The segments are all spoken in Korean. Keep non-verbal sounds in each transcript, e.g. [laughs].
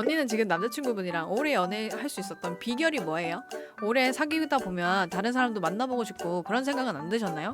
언니는 지금 남자친구분이랑 오래 연애할 수 있었던 비결이 뭐예요? 오래 사귀다 보면 다른 사람도 만나보고 싶고 그런 생각은 안 드셨나요?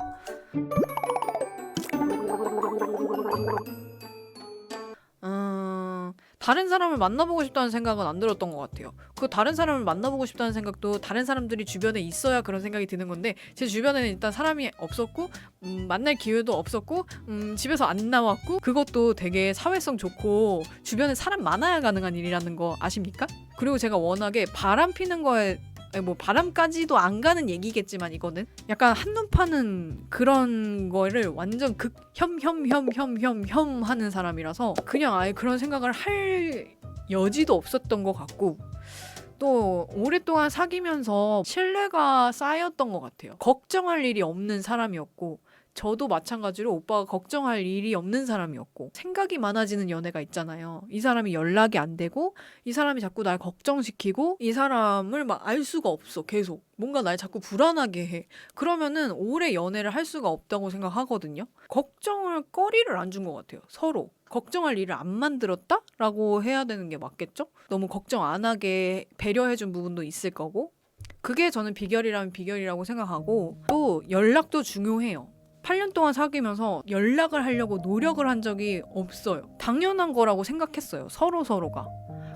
음, 다른 사람을 만나보고 싶다는 생각은 안 들었던 것 같아요. 그 다른 사람을 만나보고 싶다는 생각도 다른 사람들이 주변에 있어야 그런 생각이 드는 건데 제 주변에는 일단 사람이 없었고 음, 만날 기회도 없었고 음, 집에서 안 나왔고 그것도 되게 사회성 좋고 주변에 사람 많아야 가능한 일이라는 거 아십니까? 그리고 제가 워낙에 바람 피는 거에 아니, 뭐 바람까지도 안 가는 얘기겠지만 이거는 약간 한눈 파는 그런 거를 완전 극혐혐혐혐혐혐 하는 사람이라서 그냥 아예 그런 생각을 할 여지도 없었던 것 같고 또 오랫동안 사귀면서 신뢰가 쌓였던 것 같아요. 걱정할 일이 없는 사람이었고 저도 마찬가지로 오빠가 걱정할 일이 없는 사람이었고 생각이 많아지는 연애가 있잖아요. 이 사람이 연락이 안 되고 이 사람이 자꾸 날 걱정시키고 이 사람을 막 알 수가 없어 계속. 뭔가 날 자꾸 불안하게 해. 그러면은 오래 연애를 할 수가 없다고 생각하거든요. 걱정을 거리를 안 준 것 같아요 서로 걱정할 일을 안 만들었다 라고 해야 되는 게 맞겠죠? 너무 걱정 안 하게 배려해 준 부분도 있을 거고. 그게 저는 비결이라면 비결이라고 생각하고 또 연락도 중요해요 8년 동안 사귀면서 연락을 하려고 노력을 한 적이 없어요. 당연한 거라고 생각했어요. 서로 서로가.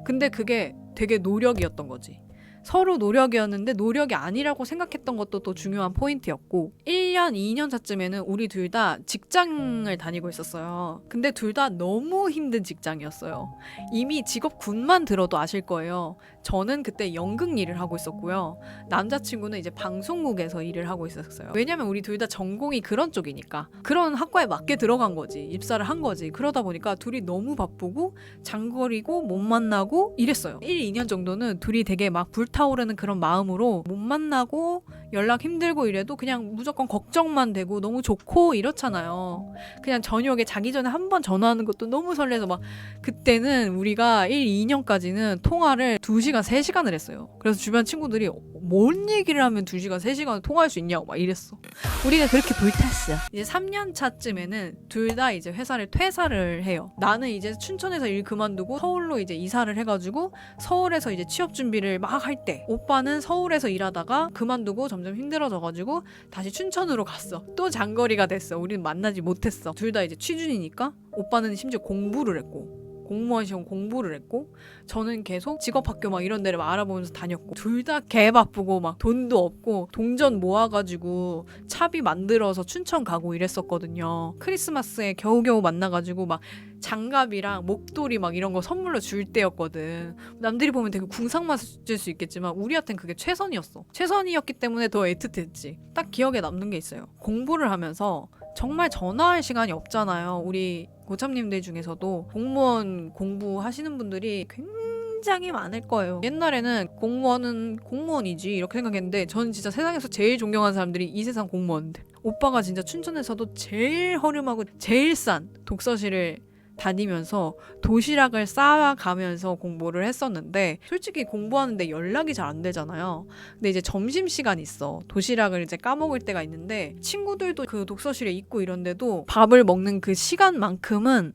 근데 그게 되게 노력이었던 거지. 서로 노력이었는데 노력이 아니라고 생각했던 것도 또 중요한 포인트였고 1년, 2년 차쯤에는 우리 둘 다 직장을 다니고 있었어요. 근데 둘 다 너무 힘든 직장이었어요. 이미 직업군만 들어도 아실 거예요. 저는 그때 연극 일을 하고 있었고요. 남자친구는 이제 방송국에서 일을 하고 있었어요. 왜냐면 우리 둘 다 전공이 그런 쪽이니까. 그런 학과에 맞게 들어간 거지. 입사를 한 거지. 그러다 보니까 둘이 너무 바쁘고 장거리고 못 만나고 이랬어요. 1, 2년 정도는 둘이 되게 막 불타오르는 그런 마음으로 못 만나고 연락 힘들고 이래도 그냥 무조건 걱정만 되고 너무 좋고 이렇잖아요. 그냥 저녁에 자기 전에 한 번 전화하는 것도 너무 설레서 막 그때는 우리가 1, 2년까지는 통화를 2시간, 3시간을 했어요. 그래서 주변 친구들이 뭔 얘기를 하면 2시간, 3시간 통화할 수 있냐고 막 이랬어. 우리가 그렇게 불탔어. 이제 3년 차쯤에는 둘 다 이제 회사를 퇴사를 해요. 나는 이제 춘천에서 일 그만두고 서울로 이제 이사를 해가지고 서울에서 이제 취업 준비를 막 할 때 오빠는 서울에서 일하다가 그만두고 점점 힘들어져가지고 다시 춘천으로 갔어. 또 장거리가 됐어. 우리는 만나지 못했어. 둘 다 이제 취준이니까 오빠는 심지어 공부를 했고 공무원 시험 공부를 했고 저는 계속 직업학교 막 이런 데를 막 알아보면서 다녔고 둘 다 개 바쁘고 막 돈도 없고 동전 모아가지고 차비 만들어서 춘천 가고 이랬었거든요. 크리스마스에 겨우겨우 만나가지고 막 장갑이랑 목도리 막 이런 거 선물로 줄 때였거든. 남들이 보면 되게 궁상 맞을 수 있겠지만 우리한텐 그게 최선이었어. 최선이었기 때문에 더 애틋했지. 딱 기억에 남는 게 있어요. 공부를 하면서 정말 전화할 시간이 없잖아요. 우리 고참님들 중에서도 공무원 공부하시는 분들이 굉장히 많을 거예요. 옛날에는 공무원은 공무원이지 이렇게 생각했는데 저는 진짜 세상에서 제일 존경하는 사람들이 이 세상 공무원들. 오빠가 진짜 춘천에서도 제일 허름하고 제일 싼 독서실을 다니면서 도시락을 쌓아가면서 공부를 했었는데 솔직히 공부하는데 연락이 잘 안 되잖아요. 근데 이제 점심 시간이 있어. 도시락을 이제 까먹을 때가 있는데 친구들도 그 독서실에 있고 이런데도 밥을 먹는 그 시간만큼은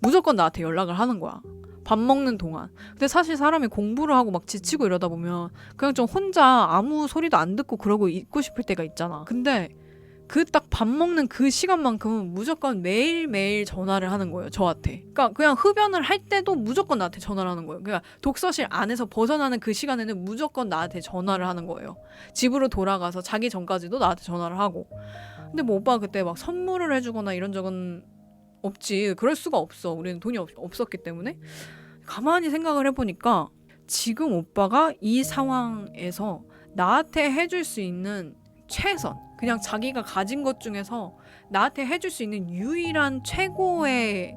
무조건 나한테 연락을 하는 거야. 밥 먹는 동안. 근데 사실 사람이 공부를 하고 막 지치고 이러다 보면 그냥 좀 혼자 아무 소리도 안 듣고 그러고 있고 싶을 때가 있잖아. 근데 그 딱 밥 먹는 그 시간만큼은 무조건 매일매일 전화를 하는 거예요, 저한테. 그러니까 그냥 흡연을 할 때도 무조건 나한테 전화를 하는 거예요. 그러니까 독서실 안에서 벗어나는 그 시간에는 무조건 나한테 전화를 하는 거예요. 집으로 돌아가서 자기 전까지도 나한테 전화를 하고. 근데 뭐 오빠가 그때 막 선물을 해주거나 이런 적은 없지. 그럴 수가 없어. 우리는 돈이 없, 없었기 때문에. 가만히 생각을 해보니까 지금 오빠가 이 상황에서 나한테 해줄 수 있는 최선, 그냥 자기가 가진 것 중에서 나한테 해줄 수 있는 유일한 최고의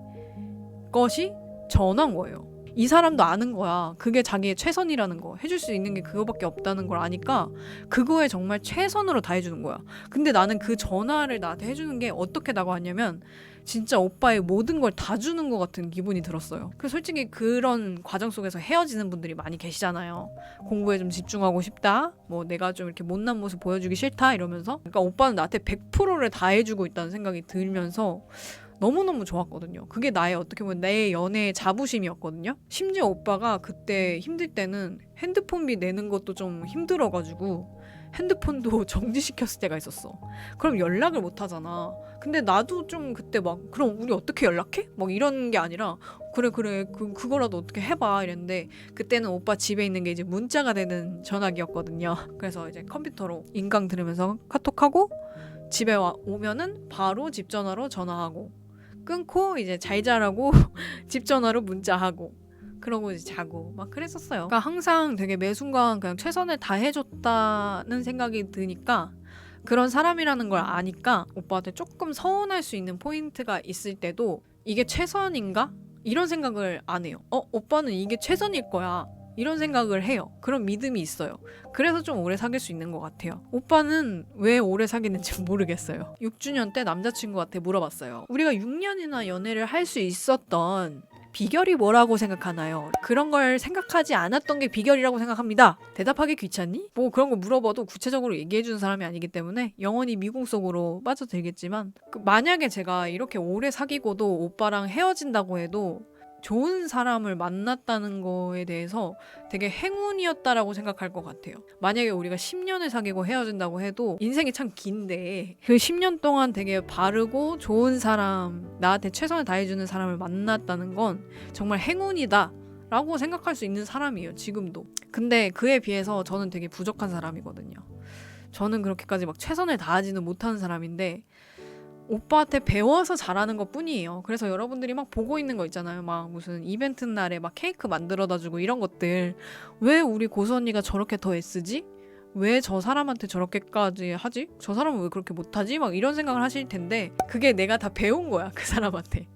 것이 전화인 거예요. 이 사람도 아는 거야. 그게 자기의 최선이라는 거. 해줄 수 있는 게 그거밖에 없다는 걸 아니까 그거에 정말 최선으로 다 해주는 거야. 근데 나는 그 전화를 나한테 해주는 게 어떻게 다가왔냐면 진짜 오빠의 모든 걸 다 주는 것 같은 기분이 들었어요. 그 솔직히 그런 과정 속에서 헤어지는 분들이 많이 계시잖아요. 공부에 좀 집중하고 싶다. 뭐 내가 좀 이렇게 못난 모습 보여주기 싫다 이러면서. 그러니까 오빠는 나한테 100%를 다 해주고 있다는 생각이 들면서 너무너무 좋았거든요. 그게 나의 어떻게 보면 내 연애의 자부심이었거든요. 심지어 오빠가 그때 힘들 때는 핸드폰비 내는 것도 좀 힘들어가지고 핸드폰도 [laughs] 정지시켰을 때가 있었어. 그럼 연락을 못 하잖아. 근데 나도 좀 그때 막 그럼 우리 어떻게 연락해? 막 이런 게 아니라 그래 그래 그 그거라도 어떻게 해봐 이랬는데 그때는 오빠 집에 있는 게 이제 문자가 되는 전화기였거든요. 그래서 이제 컴퓨터로 인강 들으면서 카톡하고 집에 와, 오면은 바로 집 전화로 전화하고 끊고 이제 잘 자라고 [laughs] 집 전화로 문자하고 그러고 이제 자고 막 그랬었어요. 그러니까 항상 되게 매 순간 그냥 최선을 다해줬다는 생각이 드니까 그런 사람이라는 걸 아니까 오빠한테 조금 서운할 수 있는 포인트가 있을 때도 이게 최선인가? 이런 생각을 안 해요. 어, 오빠는 이게 최선일 거야. 이런 생각을 해요. 그런 믿음이 있어요. 그래서 좀 오래 사귈 수 있는 것 같아요. 오빠는 왜 오래 사귀는지 [laughs] 모르겠어요. 6주년 때 남자친구한테 물어봤어요. 우리가 6년이나 연애를 할 수 있었던 비결이 뭐라고 생각하나요? 그런 걸 생각하지 않았던 게 비결이라고 생각합니다. 대답하기 귀찮니? 뭐 그런 거 물어봐도 구체적으로 얘기해주는 사람이 아니기 때문에 영원히 미궁 속으로 빠져들겠지만 그 만약에 제가 이렇게 오래 사귀고도 오빠랑 헤어진다고 해도 좋은 사람을 만났다는 거에 대해서 되게 행운이었다라고 생각할 것 같아요. 만약에 우리가 10년을 사귀고 헤어진다고 해도 인생이 참 긴데 그 10년 동안 되게 바르고 좋은 사람, 나한테 최선을 다해주는 사람을 만났다는 건 정말 행운이다. 라고 생각할 수 있는 사람이에요, 지금도. 근데 그에 비해서 저는 되게 부족한 사람이거든요. 저는 그렇게까지 막 최선을 다하지는 못하는 사람인데, 오빠한테 배워서 잘하는 것 뿐이에요. 그래서 여러분들이 막 보고 있는 거 있잖아요. 막 무슨 이벤트 날에 막 케이크 만들어다 주고 이런 것들. 왜 우리 고수 언니가 저렇게 더 애쓰지? 왜 저 사람한테 저렇게까지 하지? 저 사람은 왜 그렇게 못하지? 막 이런 생각을 하실 텐데 그게 내가 다 배운 거야 그 사람한테.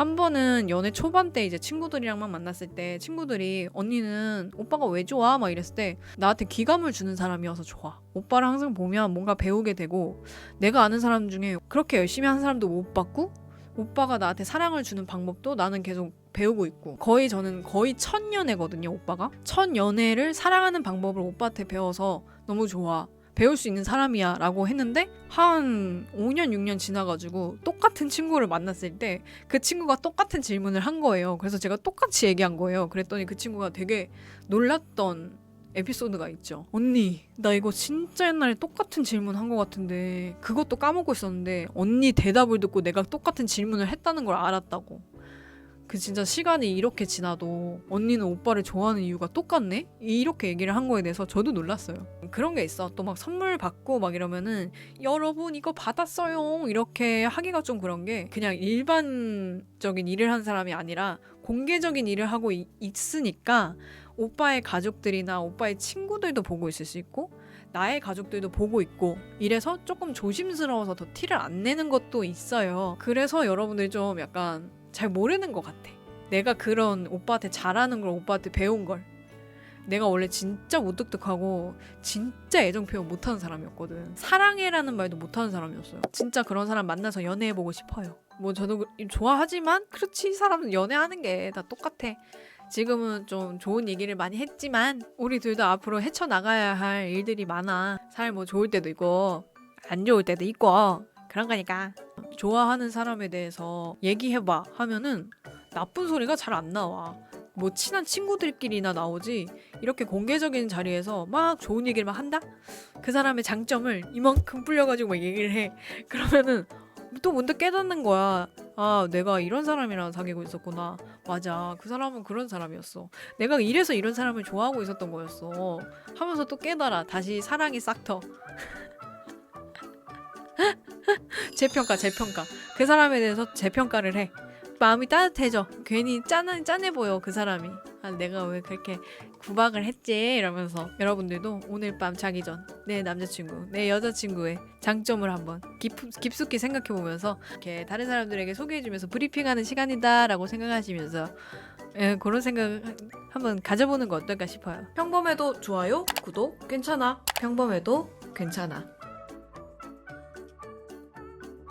한 번은 연애 초반 때 이제 친구들이랑만 만났을 때 친구들이 언니는 오빠가 왜 좋아? 막 이랬을 때 나한테 기감을 주는 사람이어서 좋아. 오빠를 항상 보면 뭔가 배우게 되고 내가 아는 사람 중에 그렇게 열심히 한 사람도 못 봤고 오빠가 나한테 사랑을 주는 방법도 나는 계속 배우고 있고 거의 저는 거의 첫 연애거든요 오빠가 첫 연애를 사랑하는 방법을 오빠한테 배워서 너무 좋아 배울 수 있는 사람이야 라고 했는데 한 5년 6년 지나가지고 똑같은 친구를 만났을 때 그 친구가 똑같은 질문을 한 거예요 그래서 제가 똑같이 얘기한 거예요 그랬더니 그 친구가 되게 놀랐던 에피소드가 있죠. 언니, 나 이거 진짜 옛날에 똑같은 질문 한 것 같은데 그것도 까먹고 있었는데 언니 대답을 듣고 내가 똑같은 질문을 했다는 걸 알았다고. 그 진짜 시간이 이렇게 지나도 언니는 오빠를 좋아하는 이유가 똑같네? 이렇게 얘기를 한 거에 대해서 저도 놀랐어요. 그런 게 있어. 또 막 선물 받고 막 이러면은 여러분 이거 받았어요. 이렇게 하기가 좀 그런 게 그냥 일반적인 일을 한 사람이 아니라 공개적인 일을 하고 이- 있으니까 오빠의 가족들이나 오빠의 친구들도 보고 있을 수 있고 나의 가족들도 보고 있고 이래서 조금 조심스러워서 더 티를 안 내는 것도 있어요. 그래서 여러분들이 좀 약간 잘 모르는 것 같아. 내가 그런 오빠한테 잘하는 걸 오빠한테 배운 걸. 내가 원래 진짜 무뚝뚝하고 진짜 애정 표현 못하는 사람이었거든. 사랑해라는 말도 못하는 사람이었어요. 진짜 그런 사람 만나서 연애해보고 싶어요. 뭐 저도 그- 좋아하지만 그렇지 사람은 연애하는 게 다 똑같아. 지금은 좀 좋은 얘기를 많이 했지만 우리 둘도 앞으로 헤쳐나가야 할 일들이 많아. 살 뭐 좋을 때도 있고 안 좋을 때도 있고 그런 거니까 좋아하는 사람에 대해서 얘기해봐 하면은 나쁜 소리가 잘 안 나와. 뭐 친한 친구들끼리나 나오지 이렇게 공개적인 자리에서 막 좋은 얘기를 막 한다? 그 사람의 장점을 이만큼 불려가지고 막 얘기를 해. [laughs] 그러면은 또 문득 깨닫는 거야. 아, 내가 이런 사람이랑 사귀고 있었구나. 맞아. 그 사람은 그런 사람이었어. 내가 이래서 이런 사람을 좋아하고 있었던 거였어. 하면서 또 깨달아. 다시 사랑이 싹 터. [laughs] 재평가, 재평가. 그 사람에 대해서 재평가를 해. 마음이 따뜻해져. 괜히 짠해, 짠해 보여, 그 사람이. 아, 내가 왜 그렇게 구박을 했지? 이러면서 여러분들도 오늘 밤 자기 전 내 남자친구, 내 여자친구의 장점을 한번 깊, 깊숙이 생각해 보면서 이렇게 다른 사람들에게 소개해 주면서 브리핑하는 시간이다라고 생각하시면서 예, 그런 생각 한번 가져보는 거 어떨까 싶어요. 평범해도 좋아요, 구독, 괜찮아. 평범해도 괜찮아.